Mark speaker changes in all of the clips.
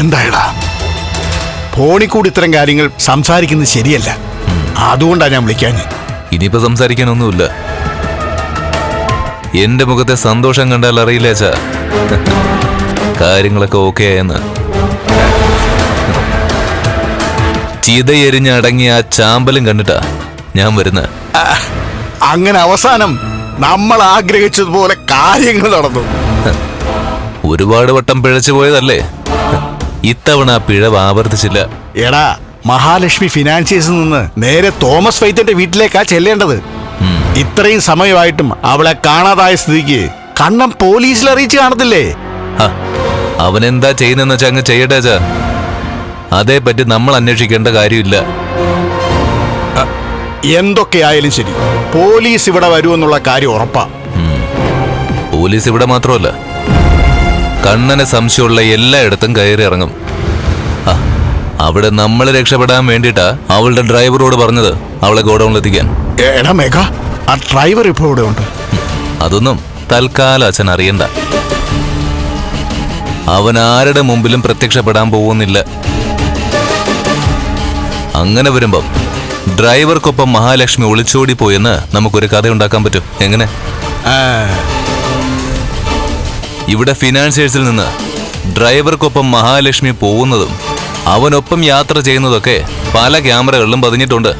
Speaker 1: എന്തായടാ? ഫോണിൽ കൂടി ഇത്തരം കാര്യങ്ങൾ സംസാരിക്കുന്നത് ശരിയല്ല. അതുകൊണ്ടാണ് ഞാൻ വിളിക്കാൻ
Speaker 2: ഇനിയിപ്പോ സംസാരിക്കാനൊന്നുമില്ല. എന്റെ മുഖത്തെ സന്തോഷം കണ്ടാൽ അറിയില്ല ചാ കാര്യങ്ങളൊക്കെ ഓക്കെ ആയെന്ന്. ചിതയെരിഞ്ഞ് അടങ്ങിയ ആ ചാമ്പലും കണ്ടിട്ടാ ഞാൻ വരുന്നത്
Speaker 1: അങ്ങനെ അവസാനം നമ്മൾ ആഗ്രഹിച്ചതുപോലെ കാര്യങ്ങൾ നടന്നു.
Speaker 2: ഒരുപാട് വട്ടം പിഴച്ചു പോയതല്ലേ? ഇത്തവണ പിഴ പിഴവ് ആവർത്തിച്ചില്ല.
Speaker 1: എടാ മഹാലക്ഷ്മി ഫിനാൻഷ്യൽസിൽ നിന്ന് നേരെ തോമസ് ഫൈത്തിന്റെ വീട്ടിലേക്കാ ചെല്ലേണ്ടത്. ഇത്രയും സമയമായിട്ടും അവളെ കാണാതായ സ്ഥിതിക്ക് കണ്ണം പോലീസിൽ അറിയിച്ച് കാണത്തില്ലേ?
Speaker 2: അവനെന്താ ചെയ്യുന്നെന്ന് വെച്ചാ അങ്ങ് ചെയ്യട്ടെ അതേ അതേപ്പറ്റി നമ്മൾ അന്വേഷിക്കേണ്ട കാര്യമില്ല.
Speaker 1: എന്തൊക്കെയായാലും ശരി. പോലീസ് ഇവിടെ വരുമെന്നുള്ള കാര്യം ഉറപ്പാ.
Speaker 2: പോലീസ് ഇവിടെ മാത്രമല്ല. കണ്ണന് സംശയമുള്ള എല്ലായിടത്തും കയറി ഇറങ്ങും. അവിടെ നമ്മൾ രക്ഷപ്പെടാൻ വേണ്ടിട്ടാ അവളുടെ ഡ്രൈവറോട് പറഞ്ഞത് അവളെ ഗോഡൌണിലെത്തിക്കാൻ
Speaker 1: എടാ മേഘ ആ ഡ്രൈവർ ഇപ്പോൾ ഇവിടെ ഉണ്ട്.
Speaker 2: അതൊന്നും തൽക്കാലം അച്ഛൻ അറിയണ്ട. അവൻ ആരുടെ മുമ്പിലും പ്രത്യക്ഷപ്പെടാൻ പോകുന്നില്ല. അങ്ങനെ വരുമ്പം ഡ്രൈവർക്കൊപ്പം മഹാലക്ഷ്മി ഒളിച്ചോടി പോയെന്ന് നമുക്കൊരു കഥ ഉണ്ടാക്കാൻ പറ്റും. എങ്ങനെ?
Speaker 1: ആ,
Speaker 2: ഇവിടെ ഫിനാൻസിയേഴ്സിൽ നിന്ന് ഡ്രൈവർക്കൊപ്പം മഹാലക്ഷ്മി പോകുന്നതും അവനൊപ്പം യാത്ര ചെയ്യുന്നതൊക്കെ പല ക്യാമറകളിലും പതിഞ്ഞിട്ടുണ്ട്.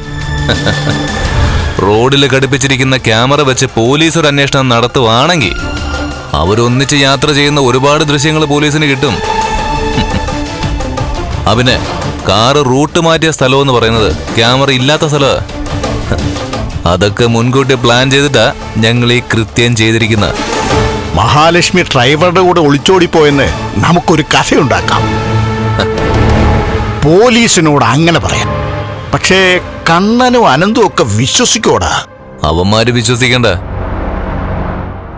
Speaker 2: റോഡിൽ ഘടിപ്പിച്ചിരിക്കുന്ന ക്യാമറ വെച്ച് പോലീസ് ഒരു അന്വേഷണം നടത്തുവാണെങ്കിൽ അവരൊന്നിച്ച് യാത്ര ചെയ്യുന്ന ഒരുപാട് ദൃശ്യങ്ങൾ പോലീസിന് കിട്ടും. അവന് കാറ് റൂട്ട് മാറ്റിയ സ്ഥലം എന്ന് പറയുന്നത് ക്യാമറ ഇല്ലാത്ത സ്ഥലമാണ് അതൊക്കെ മുൻകൂട്ടി പ്ലാൻ ചെയ്തിട്ടാ ഞങ്ങൾ ഈ കൃത്യം ചെയ്തിരിക്കുന്നത്
Speaker 1: മഹാലക്ഷ്മി ഡ്രൈവറുടെ കൂടെ ഒളിച്ചോടിപ്പോയെന്ന് നമുക്കൊരു കഥയുണ്ടാക്കാം. പോലീസിനോട് അങ്ങനെ പറയാം. പക്ഷേ കണ്ണനും അനന്തും ഒക്കെ വിശ്വസിക്കോടാ.
Speaker 2: അവന്മാര് വിശ്വസിക്കണ്ട.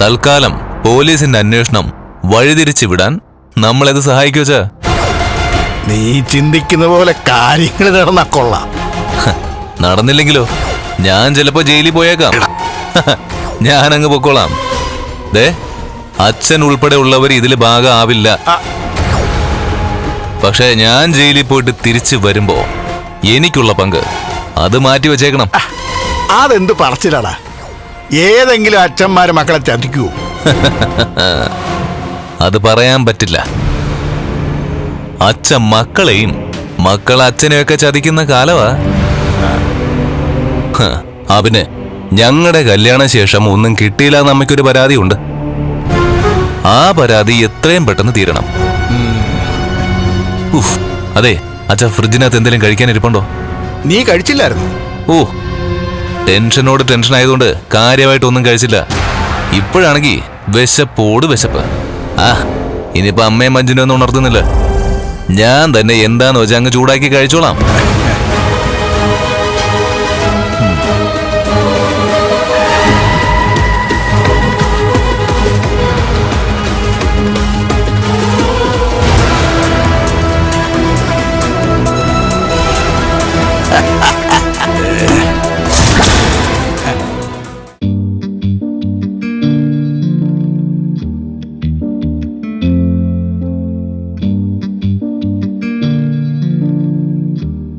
Speaker 2: തൽക്കാലം പോലീസിന്റെ അന്വേഷണം വഴിതിരിച്ചു വിടാൻ നമ്മളത് സഹായിക്കുവച്ചാ
Speaker 1: നീ ചിന്തിക്കുന്ന പോലെ കാര്യങ്ങൾ നടന്നാ കൊള്ളാം.
Speaker 2: നടന്നില്ലെങ്കിലോ? ഞാൻ ചിലപ്പോ ജയിലിൽ പോയേക്കാം. ഞാൻ അങ്ങ് പൊക്കോളാം. ദേ അച്ഛൻ ഉൾപ്പെടെ ഉള്ളവർ ഇതിൽ ഭാഗമാവില്ല.
Speaker 1: പക്ഷേ
Speaker 2: പക്ഷെ ഞാൻ ജയിലിൽ പോയിട്ട് തിരിച്ചു വരുമ്പോ എനിക്കുള്ള പങ്ക് അത് മാറ്റി വെച്ചേക്കണം.
Speaker 1: അതെന്ത് പറച്ചിലാടാ? ഏതെങ്കിലും അച്ഛന്മാര് മക്കളെ ചതിക്കൂ.
Speaker 2: അത് പറയാൻ പറ്റില്ല. അച്ഛൻ മക്കളെയും മക്കൾ അച്ഛനെയൊക്കെ ചതിക്കുന്ന കാലവാ. അവന് ഞങ്ങളുടെ കല്യാണ ശേഷം ഒന്നും കിട്ടിയില്ല നമ്മക്കൊരു പരാതിയുണ്ട്. ആ പരാതി എത്രയും പെട്ടെന്ന് തീരണം. ഉഫ്, അതെ അച്ഛാ ഫ്രിഡ്ജിനകത്ത് എന്തെങ്കിലും കഴിക്കാൻ ഇരിപ്പുണ്ടോ?
Speaker 1: നീ കഴിച്ചില്ലായിരുന്നു?
Speaker 2: ഓ ടെൻഷനോട് ടെൻഷൻ ആയതുകൊണ്ട് കാര്യമായിട്ടൊന്നും കഴിച്ചില്ല. ഇപ്പോഴാണെങ്കിൽ വിശപ്പോട് വിശപ്പ്. ആ ഇനിയിപ്പോ അമ്മയും മഞ്ജിനൊന്നും ഒന്നും ഉണർത്തുന്നില്ല. ഞാൻ തന്നെ എന്താന്ന് വെച്ചാൽ അങ്ങ് ചൂടാക്കി കഴിച്ചോളാം.